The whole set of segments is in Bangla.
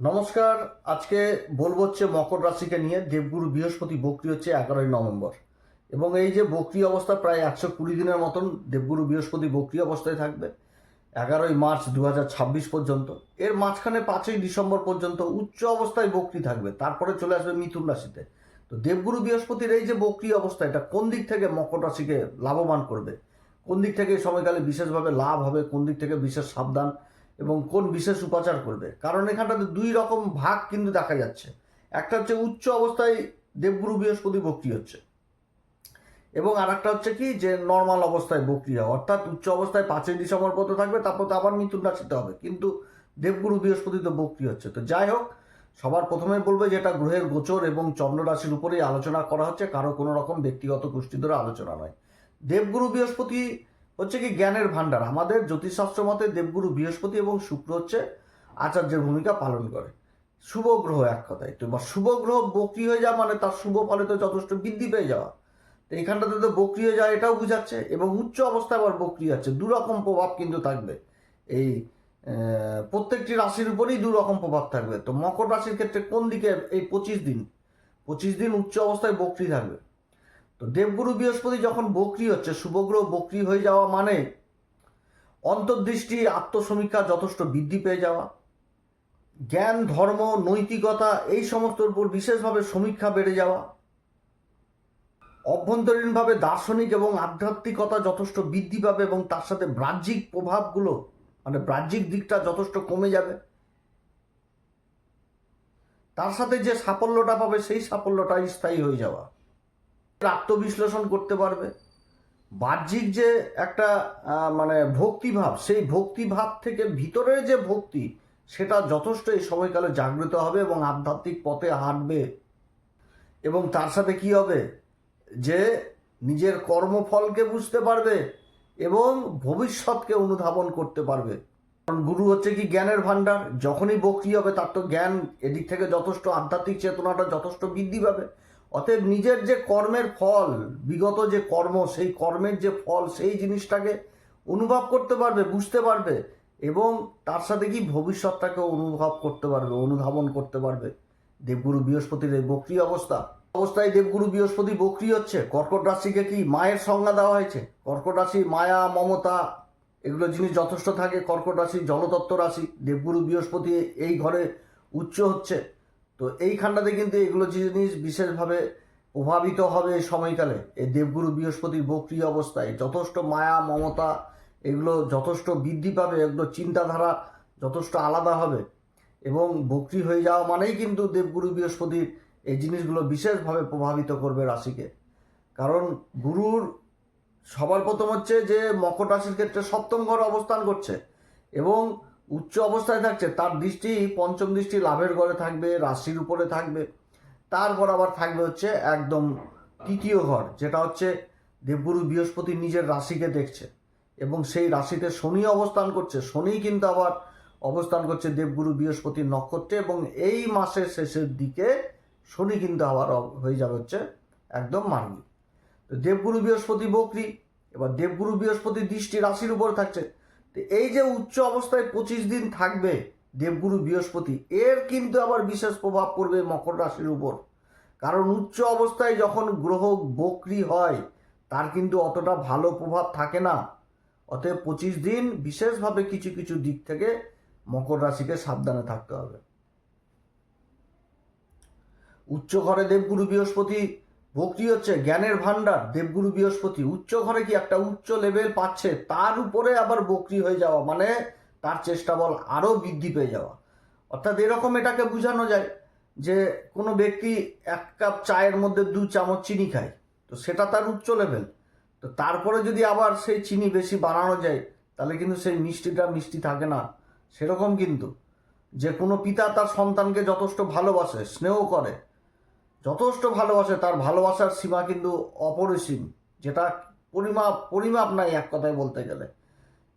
নমস্কার, আজকে বলব হচ্ছে মকর রাশিকে নিয়ে। দেবগুরু বৃহস্পতি বক্রি হচ্ছে এগারোই নভেম্বর। এবং এই যে বক্রি অবস্থা প্রায় একশো কুড়ি দিনের মতন দেবগুরু বৃহস্পতি বক্রি অবস্থায় থাকবে, এগারোই মার্চ দু পর্যন্ত। এর মাঝখানে পাঁচই ডিসেম্বর পর্যন্ত উচ্চ অবস্থায় বক্রি থাকবে, তারপরে চলে আসবে মিথুন রাশিতে। তো দেবগুরু বৃহস্পতির এই যে বক্রি অবস্থা, এটা কোন দিক থেকে মকর রাশিকে লাভবান করবে? কোন দিক থেকে সময়কালে বিশেষভাবে লাভ হবে? কোন দিক থেকে বিশেষ সাবধান? এবং কোন বিশেষ উপাচার করবে। কারণ এখানটাতে দুই রকম ভাগ কিন্তু দেখা যাচ্ছে। একটা হচ্ছে উচ্চ অবস্থায় দেবগুরু বৃহস্পতি বক্রি হচ্ছে। এবং আর একটা হচ্ছে কি যে নর্মাল অবস্থায় বক্রি হয় অর্থাৎ উচ্চ অবস্থায় পাঁচই ডিসেম্বর পর্যন্ত থাকবে, তারপর তো আবার মিথুন রাশিতে হবে। কিন্তু দেবগুরু বৃহস্পতি তো বক্রি হচ্ছে। তো যাই হোক, সবার প্রথমে বলবে যে এটা গ্রহের গোচর এবং চন্দ্র রাশির উপরেই আলোচনা করা হচ্ছে। কারও কোনো রকম ব্যক্তিগত গোষ্ঠী ধরে আলোচনা নয়। দেবগুরু বৃহস্পতি হচ্ছে কি জ্ঞানের ভাণ্ডার। আমাদের জ্যোতিষশাস্ত্র মতে দেবগুরু বৃহস্পতি এবং শুক্র হচ্ছে আচার্যের ভূমিকা পালন করে। শুভ গ্রহ এক কথায়। তো বা শুভ গ্রহ বক্রি হয়ে যাওয়া মানে তার শুভ ফলে তো যথেষ্ট বৃদ্ধি পেয়ে যাওয়া। তো এইখানটাতে তো বক্রি হয়ে যাওয়া এটাও বুঝাচ্ছে এবং উচ্চ অবস্থায় আবার বক্রি আছে। দুরকম প্রভাব কিন্তু থাকবে। এই প্রত্যেকটি রাশির উপরেই দুরকম প্রভাব থাকবে। তো মকর রাশির ক্ষেত্রে কোন দিকে? এই পঁচিশ দিন। পঁচিশ দিন উচ্চ অবস্থায় বক্রি থাকবে। তো দেবগুরু বৃহস্পতি যখন বক্রি হচ্ছে, শুভগ্রহ বক্রি হয়ে যাওয়া মানে অন্তর্দৃষ্টি, আত্মসমীক্ষা যথেষ্ট বৃদ্ধি পেয়ে যাওয়া। জ্ঞান, ধর্ম, নৈতিকতা এই সমস্তর উপর বিশেষভাবে সমীক্ষা বেড়ে যাওয়া। অভ্যন্তরীণভাবে দার্শনিক এবং আধ্যাত্মিকতা যথেষ্ট বৃদ্ধি পাবে এবং তার সাথে বাহ্যিক প্রভাবগুলো মানে বাহ্যিক দিকটা যথেষ্ট কমে যাবে। তার সাথে যে সাফল্যটা পাবে, সেই সাফল্যটা স্থায়ী হয়ে যাওয়া। আত্মবিশ্লেষণ করতে পারবে। বাহ্যিক যে একটা মানে ভক্তিভাব, সেই ভক্তিভাব থেকে ভিতরের যে ভক্তি, সেটা যথেষ্ট এই সময়কালে জাগ্রত হবে এবং আধ্যাত্মিক পথে হাঁটবে। এবং তার সাথে কি হবে? যে নিজের কর্মফলকে বুঝতে পারবে এবং ভবিষ্যৎকে অনুধাবন করতে পারবে। কারণ গুরু হচ্ছে কি জ্ঞানের ভাণ্ডার, যখনই বক্রি হবে তার তো জ্ঞান এদিক থেকে যথেষ্ট আধ্যাত্মিক চেতনাটা যথেষ্ট বৃদ্ধি পাবে। অতএব নিজের যে কর্মের ফল, বিগত যে কর্ম, সেই কর্মের যে ফল, সেই জিনিসটাকে অনুভব করতে পারবে, বুঝতে পারবে, এবং তার সাথে কি ভবিষ্যৎটাকে অনুভব করতে পারবে, অনুধাবন করতে পারবে। দেবগুরু বৃহস্পতির এই বক্রি অবস্থা। অবস্থায় দেবগুরু বৃহস্পতি বক্রি হচ্ছে। কর্কট রাশিকে কি মায়ের সংজ্ঞা দেওয়া হয়েছে? কর্কট রাশি, মায়া, মমতা, এগুলো জিনিস যথেষ্ট থাকে। কর্কট রাশি, জলতত্ত্ব রাশি। দেবগুরু বৃহস্পতি এই ঘরে উচ্চ হচ্ছে। তো এইখানটাতে কিন্তু এগুলো জিনিস বিশেষভাবে প্রভাবিত হবে সময়কালে। এই দেবগুরু বৃহস্পতির বক্রি অবস্থায় যথেষ্ট মায়া, মমতা এগুলো যথেষ্ট বৃদ্ধি পাবে, এগুলো চিন্তাধারা যথেষ্ট আলাদা হবে। এবং বক্রি হয়ে যাওয়া মানেই কিন্তু দেবগুরু বৃহস্পতির এই জিনিসগুলো বিশেষভাবে প্রভাবিত করবে রাশিকে। কারণ গুরুর সবার প্রথম হচ্ছে যে মকর রাশির ক্ষেত্রে সপ্তম ঘর অবস্থান করছে এবং উচ্চ অবস্থায় থাকছে, তার দৃষ্টি, পঞ্চম দৃষ্টি লাভের ঘরে থাকবে, রাশির উপরে থাকবে। তারপর আবার থাকবে হচ্ছে একদম তৃতীয় ঘর, যেটা হচ্ছে দেবগুরু বৃহস্পতি নিজের রাশিকে দেখছে। এবং সেই রাশিতে শনি অবস্থান করছে, শনি কিন্তু আবার অবস্থান করছে দেবগুরু বৃহস্পতির নক্ষত্রে, এবং এই মাসের শেষের দিকে শনি কিন্তু আবার হয়ে যাবে হচ্ছে একদম মার্গী। তো দেবগুরু বৃহস্পতি বকরি, এবার দেবগুরু বৃহস্পতি দৃষ্টি রাশির উপর থাকছে তো এই যে উচ্চ অবস্থায় পঁচিশ দিন থাকবে দেবগুরু বৃহস্পতি, এর কিন্তু আবার বিশেষ প্রভাব পড়বে মকর রাশির উপর। কারণ উচ্চ অবস্থায় যখন গ্রহ বকরি হয়, তার কিন্তু অতটা ভালো প্রভাব থাকে না। অতএব পঁচিশ দিন বিশেষভাবে কিছু কিছু দিক থেকে মকর রাশিকে সাবধানে থাকতে হবে। উচ্চ ঘরে দেবগুরু বৃহস্পতি ভক্তি হচ্ছে জ্ঞানের ভাণ্ডার, দেবগুরু বৃহস্পতি। উচ্চ ঘরে কি একটা উচ্চ লেভেল পাচ্ছে, তার উপরে আবার বকরি হয়ে যাওয়া মানে তার চেষ্টা বল আরও বৃদ্ধি পেয়ে যাওয়া। অর্থাৎ এরকম এটাকে বোঝানো যায় যে কোনো ব্যক্তি এক কাপ চায়ের মধ্যে দু চামচ চিনি খায়, তো সেটা তার উচ্চ লেভেল তো তারপরে যদি আবার সেই চিনি বেশি বানানো যায়, তাহলে কিন্তু সেই মিষ্টিটা মিষ্টি থাকে না। সেরকম কিন্তু, যে কোনো পিতা তার সন্তানকে যথেষ্ট ভালোবাসে, স্নেহ করে। যথেষ্ট ভালোবাসে, তার ভালোবাসার সীমা কিন্তু অপরিসীম, যেটা পরিমাপ পরিমাপ নাই এক কথায় বলতে গেলে।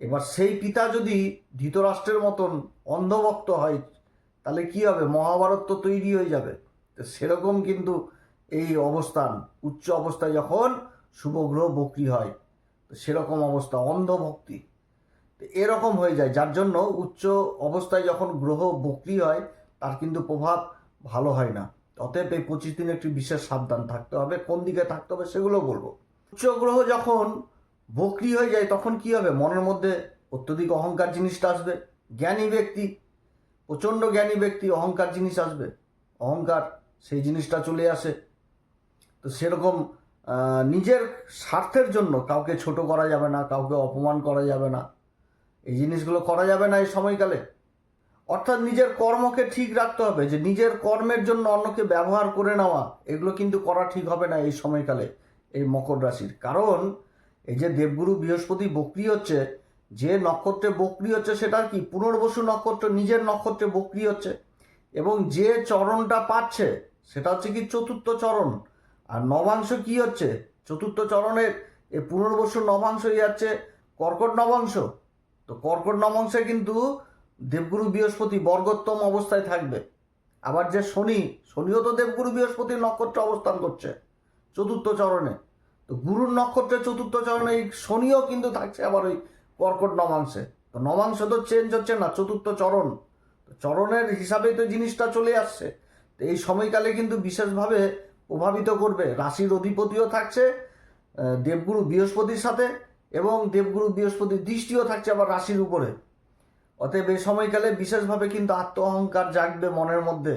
এবার সেই পিতা যদি ধৃতরাষ্ট্রের মতন অন্ধভক্ত হয়, তাহলে কি হবে? মহাভারত তো তৈরি হয়ে যাবে। তো সেরকম কিন্তু এই অবস্থান, উচ্চ অবস্থায় যখন শুভগ্রহ বক্রি হয়, তো সেরকম অবস্থা, অন্ধভক্তি। তো এরকম হয়ে যায়, যার জন্য উচ্চ অবস্থায় যখন গ্রহ বক্রি হয়, তার কিন্তু প্রভাব ভালো হয় না। অতএব এই পঁচিশ দিন একটি বিশেষ সাবধান থাকতে হবে। কোন দিকে থাকতে হবে সেগুলো বলব। উচ্চ গ্রহ যখন বকরি হয়ে যায়, তখন কি হবে? মনের মধ্যে অত্যধিক অহংকার জিনিসটা আসবে। জ্ঞানী ব্যক্তি, প্রচণ্ড জ্ঞানী ব্যক্তি, অহংকার জিনিস আসবে। অহংকার, সেই জিনিসটা চলে আসে। তো সেরকম নিজের স্বার্থের জন্য কাউকে ছোট করা যাবে না, কাউকে অপমান করা যাবে না। এই জিনিসগুলো করা যাবে না এই সময়কালে। অর্থাৎ নিজের কর্মকে ঠিক রাখতে হবে, যে নিজের কর্মের জন্য অন্যকে ব্যবহার করে নেওয়া, এগুলো কিন্তু করা ঠিক হবে না এই সময়কালে, এই মকর রাশির। কারণ এই যে দেবগুরু বৃহস্পতি বক্রি হচ্ছে, যে নক্ষত্রে বক্রি হচ্ছে সেটা কি? পুনর্বসু নক্ষত্র, নিজের নক্ষত্রে বক্রি হচ্ছে। এবং যে চরণটা পাচ্ছে, সেটা হচ্ছে কি চতুর্থ চরণ। আর নবাংশ কি হচ্ছে? চতুর্থ চরণের এই পুনর্বসু নবাংশ যাচ্ছে কর্কট নবাংশ। তো কর্কট নবাংশে কিন্তু দেবগুরু বৃহস্পতি বর্গোত্তম অবস্থায় থাকবে। আবার যে শনি, শনিও তো দেবগুরু বৃহস্পতির নক্ষত্রে অবস্থান করছে, চতুর্থ চরণে। তো গুরুর নক্ষত্রের চতুর্থ চরণে এই শনিও কিন্তু থাকছে আবার ওই কর্কট নবাংশে তো নবাংশ তো চেঞ্জ হচ্ছে না, চতুর্থ চরণ। চরণের হিসাবে তো জিনিসটা চলে আসছে। তো এই সময়কালে কিন্তু বিশেষভাবে প্রভাবিত করবে। রাশির অধিপতিও থাকছে দেবগুরু বৃহস্পতির সাথে এবং দেবগুরু বৃহস্পতির দৃষ্টিও থাকছে আবার রাশির উপরে। অতএব এই সময়কালে বিশেষভাবে কিন্তু আত্ম অহংকার জাগবে মনের মধ্যে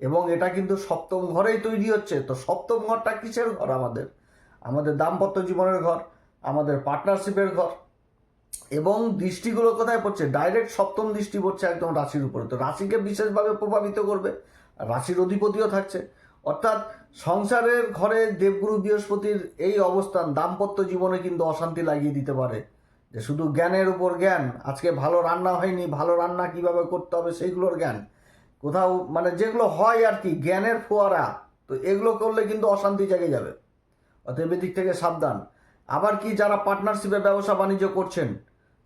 এবং এটা কিন্তু সপ্তম ঘরেই তৈরি হচ্ছে। তো সপ্তম ঘরটা কিসের ঘর? আমাদের আমাদের দাম্পত্য জীবনের ঘর, আমাদের পার্টনারশিপের ঘর এবং দৃষ্টিগুলো কোথায় পড়ছে? ডাইরেক্ট সপ্তম দৃষ্টি পড়ছে একদম রাশির উপরে। তো রাশিকে বিশেষভাবে প্রভাবিত করবে। রাশির অধিপতিও থাকছে। অর্থাৎ সংসারের ঘরে দেবগুরু বৃহস্পতির এই অবস্থান দাম্পত্য জীবনে কিন্তু অশান্তি লাগিয়ে দিতে পারে। যে শুধু জ্ঞানের উপর জ্ঞান, আজকে ভালো রান্না হয়নি, ভালো রান্না কীভাবে করতে হবে সেইগুলোর জ্ঞান। কোথাও মানে যেগুলো হয় আর কি, জ্ঞানের ফোয়ারা, তো এগুলো করলে কিন্তু অশান্তি জেগে যাবে। অতএব এদিক থেকে সাবধান। আবার কি যারা পার্টনারশিপে ব্যবসা বাণিজ্য করছেন,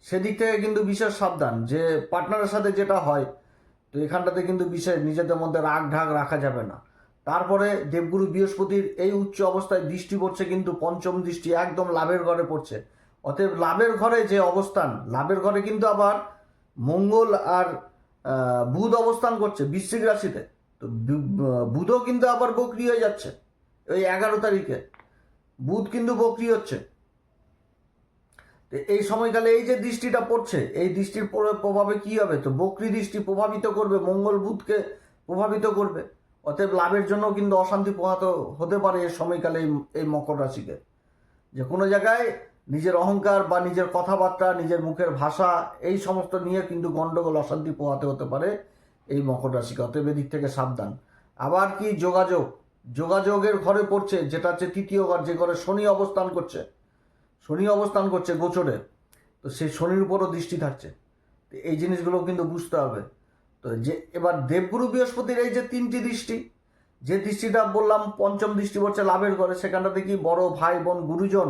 সেদিক থেকে কিন্তু বিশেষ সাবধান যে পার্টনারের সাথে যেটা হয়, তো এখানটাতে কিন্তু বিশেষ নিজেদের মধ্যে রাগ ঢাক রাখা যাবে না। তারপরে দেবগুরু বৃহস্পতির এই উচ্চ অবস্থায় দৃষ্টি পড়ছে কিন্তু পঞ্চম দৃষ্টি একদম লাভের ঘরে পড়ছে। অতএব লাভের ঘরে যে অবস্থান, লাভের ঘরে কিন্তু আবার মঙ্গল আর বুধ অবস্থান করছে বৃশ্চিক রাশিতে। তো বুধও কিন্তু আবার বকরি হয়ে যাচ্ছে ওই এগারো তারিখে। বুধ কিন্তু বকরি হচ্ছে। এই সময়কালে এই যে দৃষ্টিটা পড়ছে, এই দৃষ্টির প্রভাবে কি হবে? তো বকরি দৃষ্টি প্রভাবিত করবে, মঙ্গল বুধকে প্রভাবিত করবে। অতএব লাভের জন্য কিন্তু অশান্তি পোহাত হতে পারে এই সময়কালে এই মকর রাশিকে। যে কোনো জায়গায় নিজের অহংকার বা নিজের কথাবার্তা, নিজের মুখের ভাষা, এই সমস্ত নিয়ে কিন্তু গণ্ডগোল অশান্তি পোহাতে হতে পারে এই মকর রাশিকে। অতএব এদিক থেকে সাবধান। আবার কি যোগাযোগ? যোগাযোগের ঘরে পড়ছে, যেটা হচ্ছে তৃতীয় ঘর, যে ঘরে শনি অবস্থান করছে। শনি অবস্থান করছে গোচরে। তো সেই শনির উপরও দৃষ্টি থাকছে। এই জিনিসগুলো কিন্তু বুঝতে হবে। তো যে এবার দেবগুরু বৃহস্পতির এই যে তিনটি দৃষ্টি, যে দৃষ্টিটা বললাম পঞ্চম দৃষ্টি পড়ছে লাভের ঘরে, সেখানটাতে কি বড় ভাই বোন গুরুজন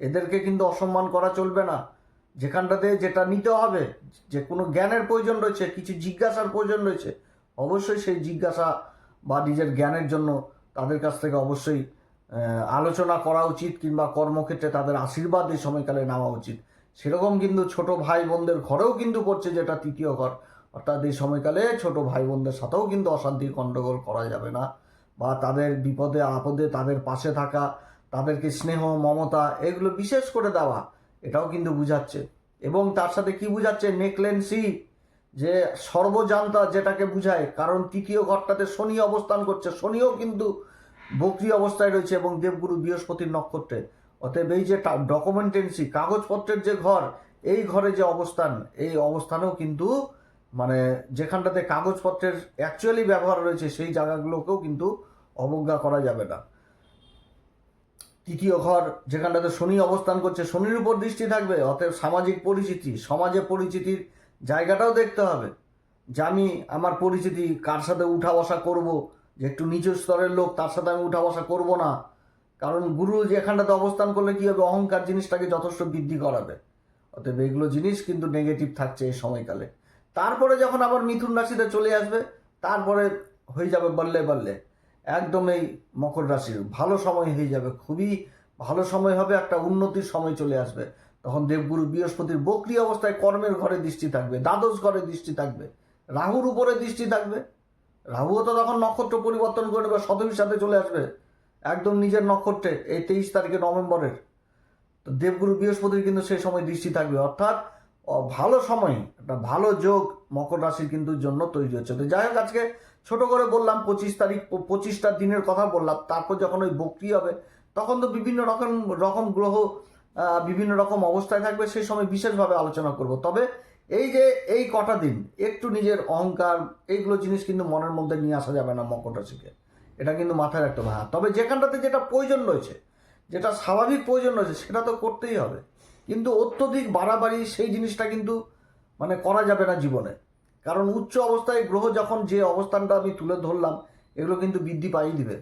এদেরকে কিন্তু অসম্মান করা চলবে না। যেখানটাতে যেটা নিতে হবে, যে কোনো জ্ঞানের প্রয়োজন রয়েছে, কিছু জিজ্ঞাসার প্রয়োজন রয়েছে, অবশ্যই সেই জিজ্ঞাসা বা নিজের জ্ঞানের জন্য তাদের কাছ থেকে অবশ্যই আলোচনা করা উচিত কিংবা কর্মক্ষেত্রে তাদের আশীর্বাদ এই সময়কালে নেওয়া উচিত। সেরকম কিন্তু ছোট ভাই বোনদের ঘরেও কিন্তু পড়ছে যেটা তৃতীয় ঘর। অর্থাৎ এই সময়কালে ছোট ভাই বোনদের সাথেও কিন্তু অশান্তির গণ্ডগোল করা যাবে না। বা তাদের বিপদে, আপদে তাদের পাশে থাকা তাদেরকে স্নেহ, মমতা এগুলো বিশেষ করে দেওয়া, এটাও কিন্তু বুঝাচ্ছে। এবং তার সাথে কি বুঝাচ্ছে? নেকলেন্সি যে সর্বজান্তা যেটাকে বুঝায়, কারণ তৃতীয় ঘরটাতে শনি অবস্থান করছে। শনিও কিন্তু বক্রি অবস্থায় রয়েছে এবং দেবগুরু বৃহস্পতির নক্ষত্রে। অতএব এই যে ডকুমেন্টেন্সি কাগজপত্রের যে ঘর, এই ঘরে যে অবস্থান, এই অবস্থানেও কিন্তু মানে যেখানটাতে কাগজপত্রের অ্যাকচুয়ালি ব্যবহার রয়েছে, সেই জায়গাগুলোকেও কিন্তু অবজ্ঞা করা যাবে না। তৃতীয় ঘর, যেখানটাতে শনি অবস্থান করছে, শনির উপর দৃষ্টি থাকবে, অতএব সামাজিক পরিচিতি, সমাজে পরিচিতির জায়গাটাও দেখতে হবে। যে আমি আমার পরিচিতি কার সাথে উঠা বসা করব, যে একটু নিচু স্তরের লোক, তার সাথে আমি উঠা বসা করব না। কারণ গুরু যেখানটাতে অবস্থান করলে কি হবে? অহংকার জিনিসটাকে যথেষ্ট বৃদ্ধি করাবে। অতএব এগুলো জিনিস কিন্তু নেগেটিভ থাকছে এই সময়কালে। তারপরে যখন আবার মিথুন রাশিতে চলে আসবে, তারপরে হয়ে যাবে বললে বললে। একদম এই মকর রাশির। ভালো সময় হয়ে যাবে, খুবই ভালো সময় হবে, একটা উন্নতির সময় চলে আসবে। তখন দেবগুরু বৃহস্পতির বকরি অবস্থায় কর্মের ঘরে দৃষ্টি থাকবে, দ্বাদশ ঘরে দৃষ্টি থাকবে, রাহুর উপরে দৃষ্টি থাকবে। রাহুও তো তখন নক্ষত্র পরিবর্তন করে নেবে শতমীর সাথে চলে আসবে। একদম নিজের নক্ষত্রে, এই তেইশ তারিখে নভেম্বরের। তো দেবগুরু বৃহস্পতির কিন্তু সেই সময় দৃষ্টি থাকবে। অর্থাৎ ভালো সময়, একটা ভালো যোগ মকর রাশির কিন্তু জন্য তৈরি হচ্ছে। তো যাই হোক, আজকে ছোট করে বললাম, পঁচিশ তারিখ পঁচিশটা দিনের কথা বললাম। তারপর যখন ওই বক্রি হবে, তখন তো বিভিন্ন রকম রকম গ্রহ বিভিন্ন রকম অবস্থায় থাকবে সেই সময় বিশেষভাবে আলোচনা করব। তবে এই যে, এই কটা দিন, একটু নিজের অহংকার, এইগুলো জিনিস কিন্তু মনের মধ্যে নিয়ে আসা যাবে না মকর রাশিকে এটা কিন্তু মাথায় রাখতে হবে। হ্যাঁ তবে যেখানটাতে যেটা প্রয়োজন রয়েছে, যেটা স্বাভাবিক প্রয়োজন রয়েছে, সেটা তো করতেই হবে। কিন্তু অত্যধিক বাড়াবাড়ি, সেই জিনিসটা কিন্তু মানে করা যাবে না জীবনে। কারণ উচ্চ অবস্থায় গ্রহ যখন যে অবস্থানটা আমি তুলে ধরলাম, এগুলো কিন্তু বৃদ্ধি পাই দিবে।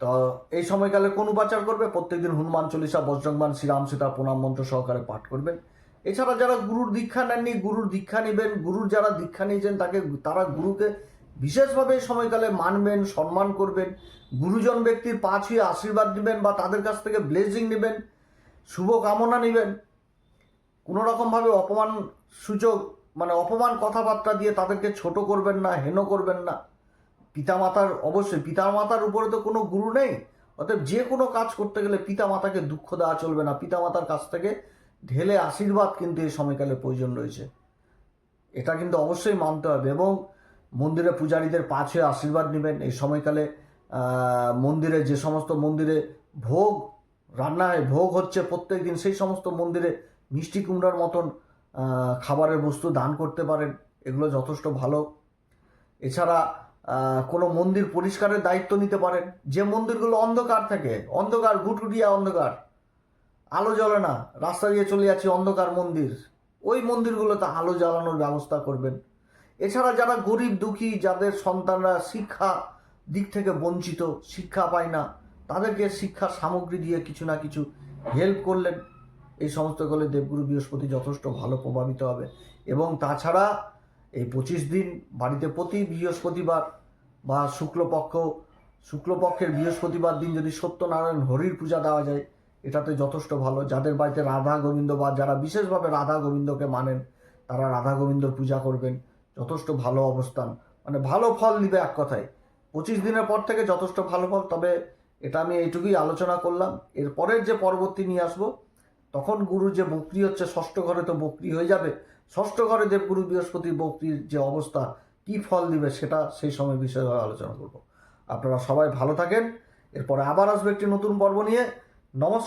তো এই সময়কালে কোন উপাচার করবে? প্রত্যেকদিন হনুমান চল্লিশা বজ্রংবান শ্রীরাম সীতা প্রণাম মন্ত্র সহকারে পাঠ করবেন। এছাড়া যারা গুরুর দীক্ষা নেননি, গুরুর দীক্ষা নেবেন, গুরুর যারা দীক্ষা নিয়েছেন, তাকে, তারা গুরুকে বিশেষভাবে এই সময়কালে মানবেন, সম্মান করবেন। গুরুজন ব্যক্তির পা ছুঁয়ে আশীর্বাদ নেবেন বা তাদের কাছ থেকে ব্লেজিং নেবেন শুভ কামনা নেবেন। কোনো রকমভাবে অপমান সূচক মানে অপমান কথাবার্তা দিয়ে তাদেরকে ছোট করবেন না, হেন করবেন না। পিতামাতার, অবশ্যই পিতামাতার উপরে তো কোনো গুরু নেই। অতএব যে কোনো কাজ করতে গেলে পিতামাতাকে দুঃখ দেওয়া চলবে না। পিতামাতার কাছ থেকে ঢেলে আশীর্বাদ কিন্তু এই সময়কালে প্রয়োজন রয়েছে। এটা কিন্তু অবশ্যই মানতে হবে এবং মন্দিরে পূজারীদের পা ছুঁয়ে আশীর্বাদ নেবেন। এই সময়কালে মন্দিরে যে সমস্ত মন্দিরে ভোগ, রান্নায় ভোগ হচ্ছে প্রত্যেক দিন সেই সমস্ত মন্দিরে মিষ্টি কুমড়ার মতন খাবারের বস্তু দান করতে পারেন, এগুলো যথেষ্ট ভালো। এছাড়া কোনো মন্দির পরিষ্কারের দায়িত্ব নিতে পারেন। যে মন্দিরগুলো অন্ধকার থাকে, অন্ধকার, গুটগুটিয়া অন্ধকার, আলো জ্বলে না, রাস্তা দিয়ে চলে যাচ্ছি অন্ধকার মন্দির, ওই মন্দিরগুলোতে আলো জ্বালানোর ব্যবস্থা করবেন। এছাড়া যারা গরিব, দুঃখী, যাদের সন্তানরা শিক্ষা দিক থেকে বঞ্চিত, শিক্ষা পায় না, তাদেরকে শিক্ষার সামগ্রী দিয়ে কিছু না কিছু হেল্প করলেন। এই সমস্ত করলে দেবগুরু বৃহস্পতি যথেষ্ট ভালো প্রভাবিত হবে। এবং তাছাড়া এই পঁচিশ দিন বাড়িতে প্রতি বৃহস্পতিবার বা শুক্লপক্ষ, শুক্লপক্ষের বৃহস্পতিবার দিন যদি সত্যনারায়ণ হরির পূজা দেওয়া যায়, এটাতে যথেষ্ট ভালো। যাদের বাড়িতে রাধা গোবিন্দ বা যারা বিশেষভাবে রাধা গোবিন্দকে মানেন, তারা রাধা গোবিন্দর পূজা করবেন। যথেষ্ট ভালো অবস্থান। মানে ভালো ফল দিবে এক কথায়। পঁচিশ দিনের পর থেকে যথেষ্ট ভালো ফল। তবে এটা আমি এইটুকুই আলোচনা করলাম। এরপরের যে পরবর্তী নিয়ে আসব তখন গুরু যে বক্রি হচ্ছে, ষষ্ঠ ঘরে তো বক্রি হয়ে যাবে। ষষ্ঠ ঘরে দেবগুরু বৃহস্পতির বক্রির যে অবস্থা, কি ফল দিবে সেটা সেই সময় বিষয়ভাবে আলোচনা করব। আপনারা সবাই ভালো থাকেন। এরপরে আবার আসবে একটি নতুন পর্ব নিয়ে। নমস্কার।